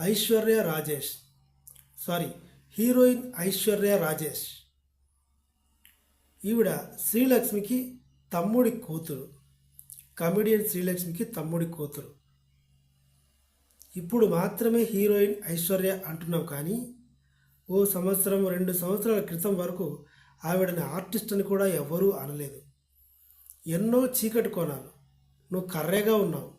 Aishwarya Rajesh. Sorry heroine Aishwarya Rajesh. ఈవిడ శ్రీలక్ష్మికి తమ్ముడి కూతురు. కమెడియన్ శ్రీలక్ష్మికి తమ్ముడి కూతురు. ఇప్పుడు మాత్రమే హీరోయిన్ ఐశ్వర్య అంటున్నాం కానీ ఓ సంవత్సరం రెండు సంవత్సరాల క్రితం వరకు ఆవిడని ఆర్టిస్ట్ అని కూడా ఎవ్వరూ అనలేదు. ఎన్నో చీకటి కోణాలు. నువ్వు కర్రేగా ఉన్నావు.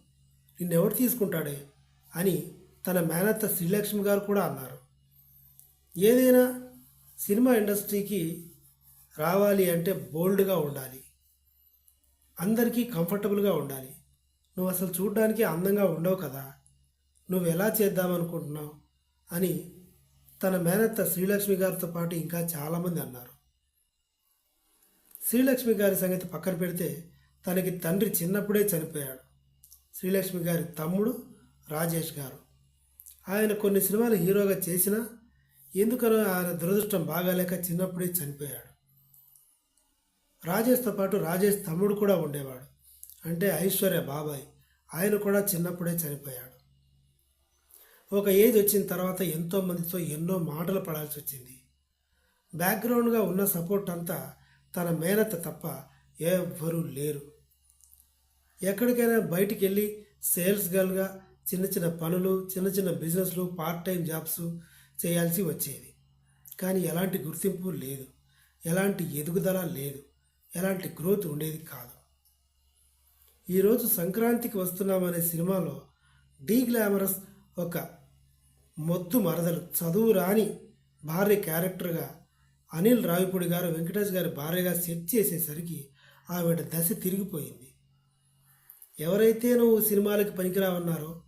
నిన్నెవడు తీసుకుంటాడే? అని తన మేనత్త శ్రీలక్ష్మి గారు కూడా అన్నారు. ఏదైనా సినిమా ఇండస్ట్రీకి రావాలి అంటే బోల్డ్గా ఉండాలి. అందరికీ కంఫర్టబుల్గా ఉండాలి. నువ్వు అసలు చూడడానికి అందంగా ఉండవు కదా. నువ్వు ఎలా చేద్దామనుకుంటున్నావు? అని తన మేనత్త శ్రీలక్ష్మి గారితో పాటు ఇంకా చాలామంది అన్నారు. శ్రీలక్ష్మి గారి సంగతి పక్కన పెడితే తనకి తండ్రి చిన్నప్పుడే చనిపోయాడు. శ్రీలక్ష్మి గారి తమ్ముడు రాజేష్ గారు. ఆయన కొన్ని సినిమాలు హీరోగా చేసినా ఎందుకనో ఆయన దురదృష్టం బాగాలేక చిన్నప్పుడే చనిపోయాడు. రాజేష్తో పాటు రాజేష్ తమ్ముడు కూడా ఉండేవాడు. అంటే ఐశ్వర్య బాబాయ్ ఆయన కూడా చిన్నప్పుడే చనిపోయాడు. ఒక ఏజ్ వచ్చిన తర్వాత ఎంతో మందితో ఎన్నో మాటలు పడాల్సి వచ్చింది. బ్యాక్గ్రౌండ్గా ఉన్న సపోర్ట్ అంతా తన మేనత్త తప్ప ఎవ్వరూ లేరు. ఎక్కడికైనా బయటికి వెళ్ళి సేల్స్ గర్ల్గా చిన్న చిన్న పనులు చిన్న చిన్న బిజినెస్లు పార్ట్ టైం జాబ్స్ చేయాల్సి వచ్చేది. కానీ ఎలాంటి గుర్తింపు లేదు. ఎలాంటి ఎదుగుదల లేదు. ఎలాంటి గ్రోత్ ఉండేది కాదు. ఈరోజు సంక్రాంతికి వస్తున్నామనే సినిమాలో డీ గ్లామరస్ ఒక మొద్దు మరదలు చదువు రాని భార్య క్యారెక్టర్గా అనిల్ రావిపూడి గారు వెంకటేష్ గారి భార్యగా సెట్ చేసేసరికి ఆవిడ దశ తిరిగిపోయింది. ఎవరైతే నువ్వు సినిమాలకి పనికిరావన్నారో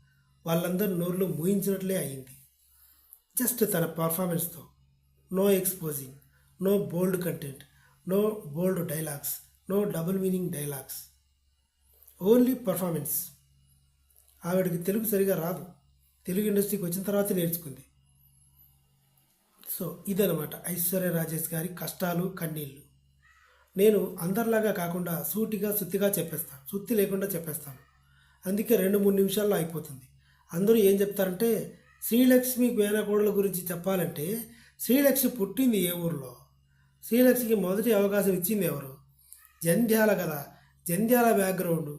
వాళ్ళందరూ నోర్లు మూయించినట్లే అయింది. జస్ట్ తన పర్ఫార్మెన్స్తో. No exposing no bold content no bold dialogues no double meaning dialogues. Only performance. ఆవిడకి తెలుగు సరిగా రాదు. తెలుగు ఇండస్ట్రీకి వచ్చిన తర్వాత నేర్చుకుంది. సో ఇదనమాట ఐశ్వర్య రాజేష్ గారి కష్టాలు కన్నీళ్ళు. నేను అందరిలాగా కాకుండా సూటిగా సుత్తిగా చెప్పేస్తాను సుత్తి లేకుండా చెప్పేస్తాను. అందుకే రెండు మూడు నిమిషాల్లో అయిపోతుంది. అందరూ ఏం చెప్తారంటే శ్రీలక్ష్మి మేనకోడల గురించి చెప్పాలంటే శ్రీలక్ష్మి పుట్టింది ఏ ఊర్లో? శ్రీలక్ష్మికి మొదటి అవకాశం ఇచ్చింది ఎవరు? జంధ్యాల కదా. జంధ్యాల బ్యాక్గ్రౌండ్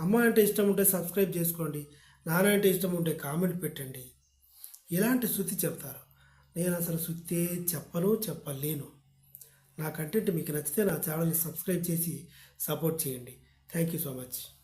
అమ్మ అంటే ఇష్టం ఉంటే సబ్స్క్రైబ్ చేసుకోండి. నాన్న అంటే ఇష్టం ఉంటే కామెంట్ పెట్టండి. ఇలాంటి శృతి చెప్తారు. నేను అసలు శృతే చెప్పను చెప్పలేను. నా కంటెంట్ మీకు నచ్చితే నా ఛానల్ని సబ్స్క్రైబ్ చేసి సపోర్ట్ చేయండి. Thank you so much